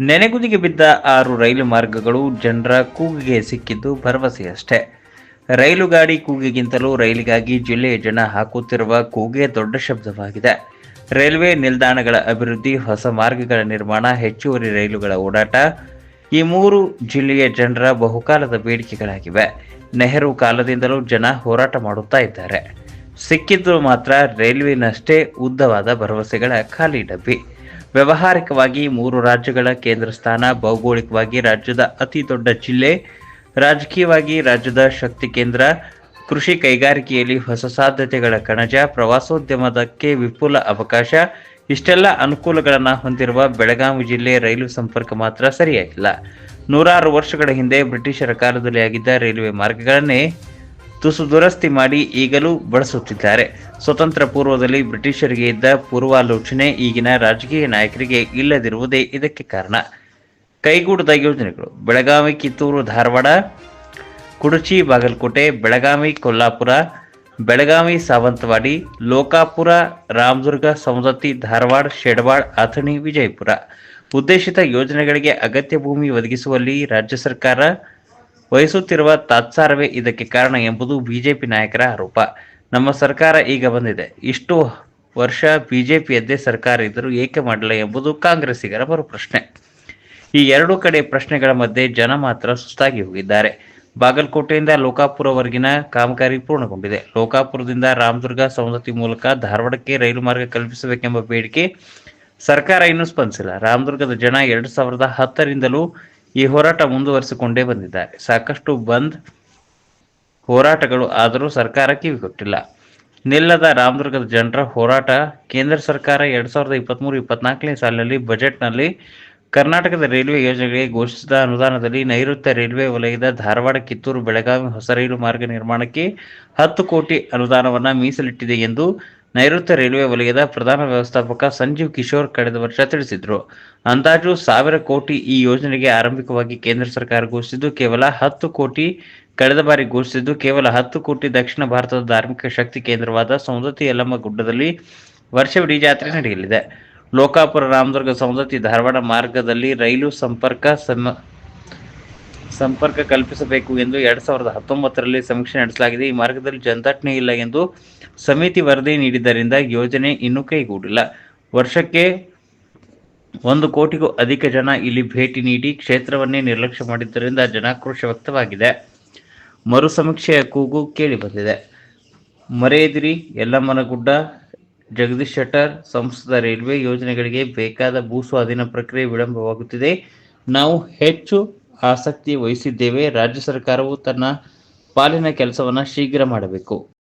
ನೆನೆಗುದಿಗೆ ಬಿದ್ದ ಆರು ರೈಲು ಮಾರ್ಗಗಳು ಜನರ ಕೂಗಿಗೆ ಸಿಕ್ಕಿದ್ದು ಭರವಸೆಯಷ್ಟೇ. ರೈಲು ಗಾಡಿ ಕೂಗಿಗಿಂತಲೂ ರೈಲಿಗಾಗಿ ಜಿಲ್ಲೆಯ ಜನ ಹಾಕುತ್ತಿರುವ ಕೂಗೆ ದೊಡ್ಡ ಶಬ್ದವಾಗಿದೆ. ರೈಲ್ವೆ ನಿಲ್ದಾಣಗಳ ಅಭಿವೃದ್ಧಿ, ಹೊಸ ಮಾರ್ಗಗಳ ನಿರ್ಮಾಣ, ಹೆಚ್ಚುವರಿ ರೈಲುಗಳ ಓಡಾಟ ಈ ಮೂರು ಜಿಲ್ಲೆಯ ಜನರ ಬಹುಕಾಲದ ಬೇಡಿಕೆಗಳಾಗಿವೆ. ನೆಹರು ಕಾಲದಿಂದಲೂ ಜನ ಹೋರಾಟ ಮಾಡುತ್ತಾ ಇದ್ದಾರೆ. ಸಿಕ್ಕಿದ್ದು ಮಾತ್ರ ರೈಲ್ವೆನಷ್ಟೇ ಉದ್ದವಾದ ಭರವಸೆಗಳ ಖಾಲಿ ಡಬ್ಬಿ. ವ್ಯಾವಹಾರಿಕವಾಗಿ ಮೂರು ರಾಜ್ಯಗಳ ಕೇಂದ್ರ ಸ್ಥಾನ, ಭೌಗೋಳಿಕವಾಗಿ ರಾಜ್ಯದ ಅತಿ ದೊಡ್ಡ ಜಿಲ್ಲೆ, ರಾಜಕೀಯವಾಗಿ ರಾಜ್ಯದ ಶಕ್ತಿ ಕೇಂದ್ರ, ಕೃಷಿ ಕೈಗಾರಿಕೆಯಲ್ಲಿ ಹೊಸ ಸಾಧ್ಯತೆಗಳ ಕಣಜ, ಪ್ರವಾಸೋದ್ಯಮದಕ್ಕೆ ವಿಪುಲ ಅವಕಾಶ, ಇಷ್ಟೆಲ್ಲ ಅನುಕೂಲಗಳನ್ನು ಹೊಂದಿರುವ ಬೆಳಗಾವಿ ಜಿಲ್ಲೆ ರೈಲು ಸಂಪರ್ಕ ಮಾತ್ರ ಸರಿಯಾಗಿಲ್ಲ. ನೂರಾರು ವರ್ಷಗಳ ಹಿಂದೆ ಬ್ರಿಟಿಷರ ಕಾಲದಲ್ಲಿ ಆಗಿದ್ದ ರೈಲ್ವೆ ಮಾರ್ಗಗಳನ್ನೇ ತುಸು ದುರಸ್ತಿ ಮಾಡಿ ಈಗಲೂ ಬಳಸುತ್ತಿದ್ದಾರೆ. ಸ್ವತಂತ್ರ ಪೂರ್ವದಲ್ಲಿ ಬ್ರಿಟಿಷರಿಗೆ ಇದ್ದ ಪೂರ್ವಾಲೋಚನೆ ಈಗಿನ ರಾಜಕೀಯ ನಾಯಕರಿಗೆ ಇಲ್ಲದಿರುವುದೇ ಇದಕ್ಕೆ ಕಾರಣ. ಕೈಗೂಡದ ಯೋಜನೆಗಳು. ಬೆಳಗಾವಿ, ಕಿತ್ತೂರು, ಧಾರವಾಡ, ಕುಡಚಿ, ಬಾಗಲಕೋಟೆ, ಬೆಳಗಾವಿ, ಕೊಲ್ಲಾಪುರ, ಬೆಳಗಾವಿ, ಸಾವಂತವಾಡಿ, ಲೋಕಾಪುರ, ರಾಮದುರ್ಗ ಸವದತ್ತಿ ಧಾರವಾಡ ಶೆಡವಾಡ್ ಅಥಣಿ, ವಿಜಯಪುರ. ಉದ್ದೇಶಿತ ಯೋಜನೆಗಳಿಗೆ ಅಗತ್ಯ ಭೂಮಿ ಒದಗಿಸುವಲ್ಲಿ ರಾಜ್ಯ ಸರ್ಕಾರ ವಹಿಸುತ್ತಿರುವ ತಾತ್ಸಾರವೇ ಇದಕ್ಕೆ ಕಾರಣ ಎಂಬುದು ಬಿಜೆಪಿ ನಾಯಕರ ಆರೋಪ. ನಮ್ಮ ಸರ್ಕಾರ ಈಗ ಬಂದಿದೆ. ಇಷ್ಟು ವರ್ಷ ಬಿಜೆಪಿಯದ್ದೇ ಸರ್ಕಾರ ಇದ್ದರೂ ಏಕೆ ಮಾಡಲಿಲ್ಲ ಎಂಬುದು ಕಾಂಗ್ರೆಸ್ಸಿಗರ ಮರು ಪ್ರಶ್ನೆ ಈ ಎರಡು ಕಡೆ ಪ್ರಶ್ನೆಗಳ ಮಧ್ಯೆ ಜನ ಮಾತ್ರ ಸುಸ್ತಾಗಿ ಹೋಗಿದ್ದಾರೆ. ಬಾಗಲಕೋಟೆಯಿಂದ ಲೋಕಾಪುರವರೆಗಿನ ಕಾಮಗಾರಿ ಪೂರ್ಣಗೊಂಡಿದೆ. ಲೋಕಾಪುರದಿಂದ ರಾಮದುರ್ಗ ಸವದತ್ತಿ ಮೂಲಕ ಧಾರವಾಡಕ್ಕೆ ರೈಲು ಮಾರ್ಗ ಕಲ್ಪಿಸಬೇಕೆಂಬ ಬೇಡಿಕೆ ಸರ್ಕಾರ ಇನ್ನೂ ಸ್ಪಂದಿಸಿಲ್ಲ. ರಾಮದುರ್ಗದ ಜನ ಎರಡು ಸಾವಿರದ ಹತ್ತರಿಂದಲೂ ಈ ಹೋರಾಟ ಮುಂದುವರಿಸಿಕೊಂಡೇ ಬಂದಿದ್ದಾರೆ. ಸಾಕಷ್ಟು ಬಂದ್ ಹೋರಾಟಗಳು ಆದರೂ ಸರ್ಕಾರ ಕಿವಿಗೊಟ್ಟಿಲ್ಲ ನಿಲ್ಲದ ರಾಮದುರ್ಗದ ಜನರ ಹೋರಾಟ ಕೇಂದ್ರ ಸರ್ಕಾರ ಎರಡ್ ಸಾವಿರದ ಇಪ್ಪತ್ತ್ಮೂರು ಇಪ್ಪತ್ನಾಲ್ಕನೇ ಸಾಲಿನಲ್ಲಿ ಬಜೆಟ್ನಲ್ಲಿ ಕರ್ನಾಟಕದ ರೈಲ್ವೆ ಯೋಜನೆಗಳಿಗೆ ಘೋಷಿಸಿದ ಅನುದಾನದಲ್ಲಿ ನೈಋತ್ಯ ರೈಲ್ವೆ ವಲಯದ ಧಾರವಾಡ, ಕಿತ್ತೂರು, ಬೆಳಗಾವಿ ಹೊಸ ರೈಲು ಮಾರ್ಗ ನಿರ್ಮಾಣಕ್ಕೆ ಹತ್ತು ಕೋಟಿ ಅನುದಾನವನ್ನು ಮೀಸಲಿಟ್ಟಿದೆ ಎಂದು ನೈಋತ್ಯ ರೈಲ್ವೆ ವಲಯದ ಪ್ರಧಾನ ವ್ಯವಸ್ಥಾಪಕ ಸಂಜೀವ್ ಕಿಶೋರ್ ಕಳೆದ ವರ್ಷ ತಿಳಿಸಿದ್ರು. ಅಂದಾಜು ಸಾವಿರ ಕೋಟಿ ಈ ಯೋಜನೆಗೆ ಆರಂಭಿಕವಾಗಿ ಕೇಂದ್ರ ಸರ್ಕಾರ ಘೋಷಿಸಿದ್ದು ಕೇವಲ ಹತ್ತು ಕೋಟಿ. ಕಳೆದ ಬಾರಿ ಘೋಷಿಸಿದ್ದು ಕೇವಲ ಹತ್ತು ಕೋಟಿ ದಕ್ಷಿಣ ಭಾರತದ ಧಾರ್ಮಿಕ ಶಕ್ತಿ ಕೇಂದ್ರವಾದ ಸೌಂದತಿ ಯಲ್ಲಮ್ಮ ಗುಡ್ಡದಲ್ಲಿ ವರ್ಷವಿಡೀ ಜಾತ್ರೆ ನಡೆಯಲಿದೆ. ಲೋಕಾಪುರ ರಾಮದುರ್ಗ ಸೌಂದತಿ ಧಾರವಾಡ ಮಾರ್ಗದಲ್ಲಿ ರೈಲು ಸಂಪರ್ಕ ಸಮ ಸಂಪರ್ಕ ಕಲ್ಪಿಸಬೇಕು ಎಂದು ಎರಡ್ ಸಾವಿರದ ಹತ್ತೊಂಬತ್ತರಲ್ಲಿ ಸಮೀಕ್ಷೆ ನಡೆಸಲಾಗಿದೆ. ಈ ಮಾರ್ಗದಲ್ಲಿ ಜನದಟ್ಟಣೆ ಇಲ್ಲ ಎಂದು ಸಮಿತಿ ವರದಿ ನೀಡಿದ್ದರಿಂದ ಯೋಜನೆ ಇನ್ನೂ ಕೈಗೂಡಿಲ್ಲ. ವರ್ಷಕ್ಕೆ ಒಂದು ಕೋಟಿಗೂ ಅಧಿಕ ಜನ ಇಲ್ಲಿ ಭೇಟಿ ನೀಡಿ ಕ್ಷೇತ್ರವನ್ನೇ ನಿರ್ಲಕ್ಷ್ಯ ಮಾಡಿದ್ದರಿಂದ ಜನಾಕ್ರೋಶ ವ್ಯಕ್ತವಾಗಿದೆ. ಮರು ಸಮೀಕ್ಷೆಯ ಕೂಗು ಕೇಳಿ ಬಂದಿದೆ. ಮರೆಯದಿರಿ, ಯಲ್ಲಮ್ಮನಗುಡ್ಡ, ಜಗದೀಶ್ ಶೆಟ್ಟರ್ ಸಂಸ್ಥದ ರೈಲ್ವೆ ಯೋಜನೆಗಳಿಗೆ ಬೇಕಾದ ಭೂ ಸ್ವಾಧೀನ ಪ್ರಕ್ರಿಯೆ ವಿಳಂಬವಾಗುತ್ತಿದೆ. ನಾವು ಹೆಚ್ಚು ಆಸಕ್ತಿ ವಹಿಸಿದ್ದೇವೆ. ರಾಜ್ಯ ಸರ್ಕಾರವು ತನ್ನ ಪಾಲಿನ ಕೆಲಸವನ್ನು ಶೀಘ್ರ ಮಾಡಬೇಕು.